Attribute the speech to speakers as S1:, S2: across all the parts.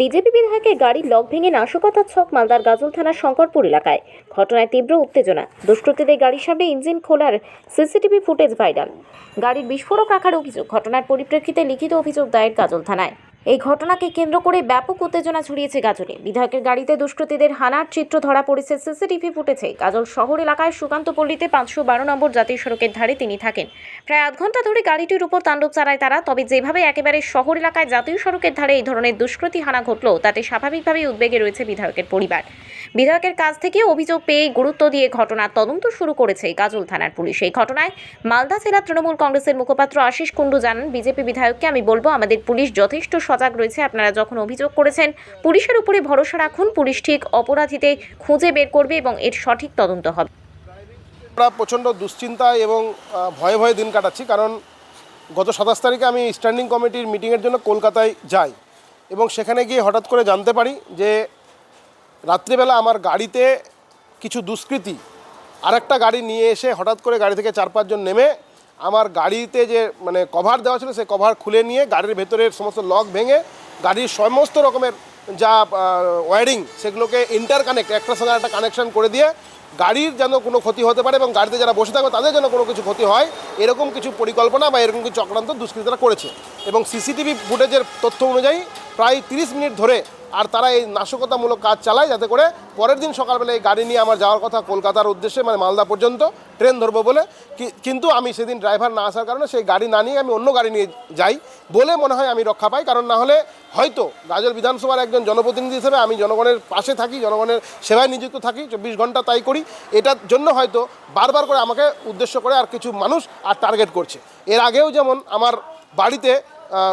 S1: BJP বিধায়কের গাড়ির lock ভেঙে নাশকতার ছক মালদার গাজল থানার শঙ্করপুর এলাকায়। ঘটনায় তীব্র উত্তেজনা। দুষ্কৃতীদের গাড়ির সামনে ইঞ্জিন খোলার সিসিটিভি ফুটেজ ভাইরাল। গাড়ির বিস্ফোরক রাখার অভিযোগ। ঘটনার পরিপ্রেক্ষিতে লিখিত অভিযোগ দায়ের গাজল থানায়। এই ঘটনাকে কেন্দ্র করে ব্যাপক উত্তেজনা ছড়িয়েছে গাজলে। বিধায়কের গাড়িতে দুষ্কৃতীদের হানার চিত্র ধরা পড়েছে সিসিটিভি ফুটেছে গাজল শহর এলাকায় সুকান্ত পল্লীতে পাঁচশো বারো নম্বর জাতীয় সড়কের ধারে তিনি থাকেন। প্রায় আধ ঘণ্টা ধরে গাড়িটির উপর তাণ্ডব চালায় তারা, তবে যেভাবে একেবারে শহর এলাকায় জাতীয় সড়কের ধারে এই ধরনের দুষ্কৃতী হানা ঘটলো, তাতে স্বাভাবিকভাবেই উদ্বেগে রয়েছে বিধায়কের পরিবার। বিধায়কের কাছ থেকে অভিযোগ পেয়ে গুরুত্ব দিয়ে ঘটনার তদন্ত শুরু করেছে গাজল থানার পুলিশ। এই ঘটনায় মালদা জেলা তৃণমূল কংগ্রেসের মুখপাত্র আশিস কুণ্ডু জানান, বিজেপি বিধায়ককে আমি বলব, আমাদের পুলিশ যথেষ্ট সজাগ রয়েছে। আপনারা যখন অভিযোগ করেছেন, পুলিশের উপরে ভরসা রাখুন। পুলিশ ঠিক অপরাধীতে খুঁজে বের করবে এবং এর সঠিক তদন্ত হবে।
S2: আমরা প্রচণ্ড দুশ্চিন্তায় এবং ভয়ে ভয়ে দিন কাটাচ্ছি। কারণ গত সাতাশ তারিখে আমি স্ট্যান্ডিং কমিটির মিটিংয়ের জন্য কলকাতায় যাই এবং সেখানে গিয়ে হঠাৎ করে জানতে পারি যে, রাত্রিবেলা আমার গাড়িতে কিছু দুষ্কৃতী আরেকটা গাড়ি নিয়ে এসে হঠাৎ করে গাড়ি থেকে চার পাঁচজন নেমে আমার গাড়িতে যে মানে কভার দেওয়া ছিল, সেই কভার খুলে নিয়ে গাড়ির ভেতরের সমস্ত লক ভেঙে গাড়ির সমস্ত রকমের যা ওয়ারিং সেগুলোকে ইন্টার কানেক্ট একটার সঙ্গে একটা কানেকশন করে দিয়ে গাড়ির যেন কোনো ক্ষতি হতে পারে এবং গাড়িতে যারা বসে থাকবে, তাদের যেন কোনো কিছু ক্ষতি হয়, এরকম কিছু পরিকল্পনা বা এরকম কিছু চক্রান্ত দুষ্কৃতীরা করেছে। এবং সিসিটিভি ফুটেজের তথ্য অনুযায়ী প্রায় তিরিশ মিনিট ধরে আর তারা এই নাশকতামূলক কাজ চালায় যাতে করে পরের দিন সকালবেলা এই গাড়ি নিয়ে আমার যাওয়ার কথা কলকাতার উদ্দেশ্যে মানে মালদা পর্যন্ত ট্রেন ধরবো বলে। কিন্তু আমি সেদিন ড্রাইভার না আসার কারণে সেই গাড়ি না নিয়ে আমি অন্য গাড়ি নিয়ে যাই বলে মনে হয় আমি রক্ষা পাই। কারণ না হলে হয়তো গাজল বিধানসভার একজন জনপ্রতিনিধি হিসেবে আমি জনগণের পাশে থাকি, জনগণের সেবায় নিযুক্ত থাকি, চব্বিশ ঘণ্টা তাই করি। এটার জন্য হয়তো বারবার করে আমাকে উদ্দেশ্য করে আর কিছু মানুষ আর টার্গেট করছে। এর আগেও যেমন আমার বাড়িতে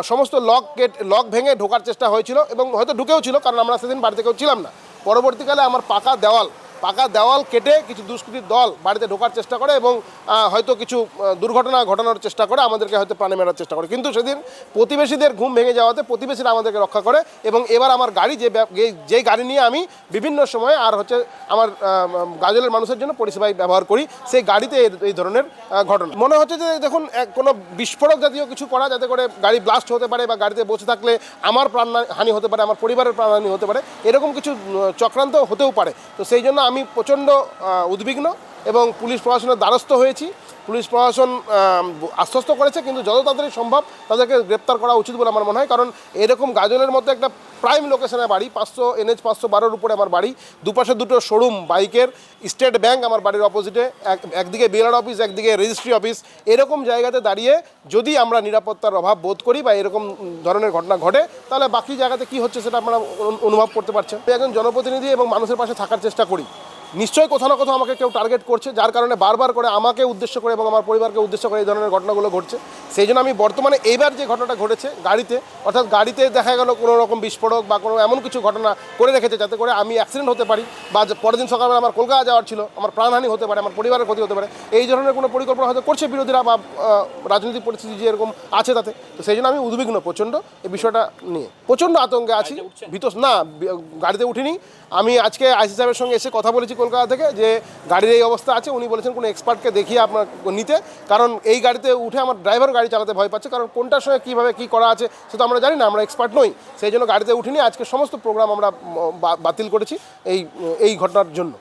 S2: সমস্ত লক গেট, লক ভেঙে ঢোকার চেষ্টা হয়েছিল এবং হয়তো ঢুকেও ছিল, কারণ আমরা সেদিন বাড়িতে কেউ ছিলাম না। পরবর্তীকালে আমার পাকা দেওয়াল পাকা দেওয়াল কেটে কিছু দুষ্কৃতীর দল বাড়িতে ঢোকার চেষ্টা করে এবং হয়তো কিছু দুর্ঘটনা ঘটানোর চেষ্টা করে, আমাদেরকে হয়তো প্রাণে মেরার চেষ্টা করে। কিন্তু সেদিন প্রতিবেশীদের ঘুম ভেঙে যাওয়াতে প্রতিবেশীরা আমাদেরকে রক্ষা করে এবং এবার আমার গাড়ি, যে যেই গাড়ি নিয়ে আমি বিভিন্ন সময়ে আর হচ্ছে আমার গাজলের মানুষের জন্য পরিষেবায় ব্যবহার করি, সেই গাড়িতে এই- ধরনের ঘটনা। মনে হচ্ছে যে, দেখুন কোনো বিস্ফোরক জাতীয় কিছু করা যাতে করে গাড়ি ব্লাস্ট হতে পারে বা গাড়িতে বসে থাকলে আমার প্রাণ হানি হতে পারে, আমার পরিবারের প্রাণহানি হতে পারে, এরকম কিছু চক্রান্ত হতেও পারে। তো সেই জন্য আমি প্রচণ্ড উদ্বিগ্ন এবং পুলিশ প্রশাসনের দ্বারস্থ হয়েছি। পুলিশ প্রশাসন আশ্বস্ত করেছে, কিন্তু যত তাড়াতাড়ি সম্ভব তাদেরকে গ্রেপ্তার করা উচিত বলে আমার মনে হয়। কারণ এরকম গাজনের মতো একটা প্রাইম লোকেশনে বাড়ি, পাঁচশো এনএচ পাঁচশো বারোর উপরে আমার বাড়ি। দুপাশে দুটো শোরুম বাইকের স্টেট ব্যাংক আমার বাড়ির অপোজিটে এক, একদিকে বিএলআর অফিস একদিকে রেজিস্ট্রি অফিস এরকম জায়গাতে দাঁড়িয়ে যদি আমরা নিরাপত্তার অভাব বোধ করি বা এরকম ধরনের ঘটনা ঘটে, তাহলে বাকি জায়গাতে কি হচ্ছে সেটা আমরা অনুভব করতে পারছেন। একজন জনপ্রতিনিধি এবং মানুষের পাশে থাকার চেষ্টা করি। নিশ্চয়ই কোথাও না কোথাও আমাকে কেউ টার্গেট করছে যার কারণে বারবার করে আমাকে উদ্দেশ্য করে এবং আমার পরিবারকে উদ্দেশ্য করে এই ধরনের ঘটনাগুলো ঘটছে। সেই জন্য আমি বর্তমানে এইবার যে ঘটনাটা ঘটেছে গাড়িতে অর্থাৎ গাড়িতে দেখা গেল কোনো রকম বিস্ফোরক বা কোনো এমন কিছু ঘটনা করে রেখেছে যাতে করে আমি অ্যাক্সিডেন্ট হতে পারি বা পরের দিন সকালবেলা আমার কলকাতা যাওয়ার ছিল আমার প্রাণহানি হতে পারে আমার পরিবারের ক্ষতি হতে পারে এই ধরনের কোনো পরিকল্পনা হয়তো করছে বিরোধীরা বা রাজনৈতিক পরিস্থিতি যে এরকম আছে তাতে। তো সেই জন্য আমি উদ্বিগ্ন প্রচণ্ড এই বিষয়টা নিয়ে। প্রচণ্ড আতঙ্কে আছি। ভীত না গাড়িতে উঠিনি। আমি আজকে আইসি সাহেবের সঙ্গে এসে কথা বলেছি কলকাতা থেকে যে গাড়ির এই অবস্থা আছে, উনি বলেছেন কোনো এক্সপার্টকে দেখিয়ে আপনার নিতে। কারণ এই গাড়িতে উঠে আমার ড্রাইভার গাড়ি চালাতে ভয় পাচ্ছে, কারণ কোনটার সঙ্গে কীভাবে কী করা আছে সে তো আমরা জানি না, আমরা এক্সপার্ট নই। সেই জন্য গাড়িতে উঠিনি, আজকে সমস্ত প্রোগ্রাম আমরা বাতিল করেছি এই এই ঘটনার জন্য।